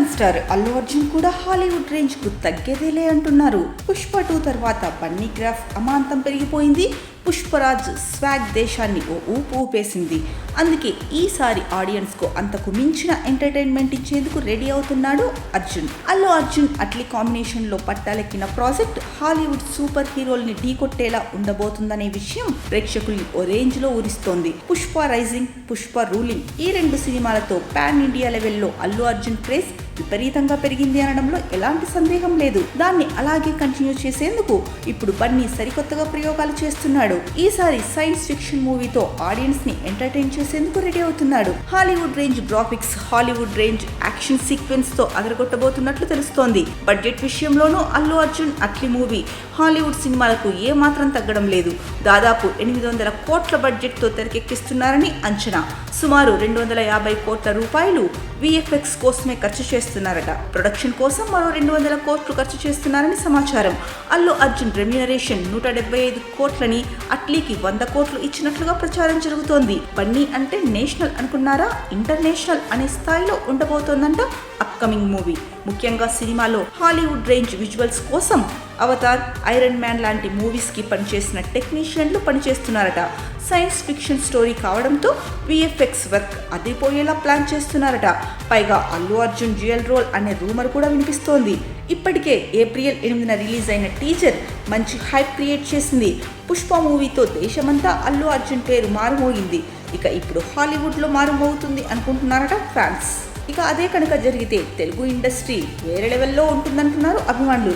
Icon star Allu Arjun కూడా Hollywood రేంజ్కు తగ్గేదేలే అంటున్నారు. పుష్ప టూ తర్వాత బన్నీ గ్రాఫ్ అమాంతం పెరిగిపోయింది. పుష్పరాజ్ స్వాగ్ దేశాన్ని ఓ ఊపు ఊపేసింది. అందుకే ఈసారి ఆడియన్స్కు అంతకు మించిన ఎంటర్టైన్మెంట్ ఇచ్చేందుకు రెడీ అవుతున్నాడు అర్జున్. అల్లు అర్జున్ అట్లీ కాంబినేషన్లో పట్టాలెక్కిన ప్రాజెక్ట్ హాలీవుడ్ సూపర్ హీరోల్ని ఢీకొట్టేలా ఉండబోతుందనే విషయం ప్రేక్షకుల్ని ఓ రేంజ్లో ఊరిస్తోంది. పుష్ప రైజింగ్ పుష్ప రూలింగ్ ఈ రెండు సినిమాలతో పాన్ ఇండియా లెవెల్లో అల్లు అర్జున్ క్రేజ్ విపరీతంగా పెరిగింది అనడంలో ఎలాంటి సందేహం లేదు. దాన్ని అలాగే కంటిన్యూ చేసేందుకు ఇప్పుడు బన్నీ సరికొత్తగా ప్రయోగాలు చేస్తున్నాడు. ఈసారి సైన్స్ ఫిక్షన్ మూవీతో ఆడియన్స్ని ఎంటర్టైన్ చేసేందుకు రెడీ అవుతున్నాడు. Hollywood range graphics Hollywood range action సీక్వెన్స్తో అదరగొట్టబోతున్నట్లు తెలుస్తోంది. బడ్జెట్ విషయంలోనూ అల్లు అర్జున్ అట్లీ మూవీ హాలీవుడ్ సినిమాలకు ఏ మాత్రం తగ్గడం లేదు. దాదాపు ఎనిమిది వందల కోట్ల బడ్జెట్తో తెరకెక్కిస్తున్నారని అంచనా. సుమారు రెండు వందల యాభై కోట్ల రూపాయలు విఎఫ్ఎక్స్ కోసమే ఖర్చు చేస్తున్నారట. ప్రొడక్షన్ కోసం మరో రెండు వందల కోట్లు ఖర్చు చేస్తున్నారని సమాచారం. అల్లు అర్జున్ రెమ్యునరేషన్ నూట డెబ్బై ఐదు కోట్లని అట్లీకి వంద కోట్లు ఇచ్చినట్లుగా ప్రచారం జరుగుతోంది. బన్నీ అంటే నేషనల్ అనుకున్నారా? ఇంటర్నేషనల్ అనే స్థాయిలో ఉండబోతోందంట అప్కమింగ్ మూవీ. ముఖ్యంగా సినిమాలో హాలీవుడ్ రేంజ్ విజువల్స్ కోసం అవతార్ ఐరన్ మ్యాన్ లాంటి మూవీస్కి పనిచేసిన టెక్నీషియన్లు పనిచేస్తున్నారట. సైన్స్ ఫిక్షన్ స్టోరీ కావడంతో విఎఫ్ఎక్స్ వర్క్ అదిపోయేలా ప్లాన్ చేస్తున్నారట. పైగా అల్లు అర్జున్ డ్యూయల్ రోల్ అనే రూమర్ కూడా వినిపిస్తోంది. ఇప్పటికే ఏప్రిల్ ఎనిమిదిన రిలీజ్ అయిన టీజర్ మంచి హైప్ క్రియేట్ చేసింది. పుష్ప మూవీతో దేశమంతా అల్లు అర్జున్ పేరు మారుమోగింది. ఇక ఇప్పుడు హాలీవుడ్లో మారుమోగుతుంది అనుకుంటున్నారట ఫ్యాన్స్. ఇక అదే కనుక జరిగితే తెలుగు ఇండస్ట్రీ వేరే లెవెల్లో ఉంటుందంటున్నారు అభిమానులు.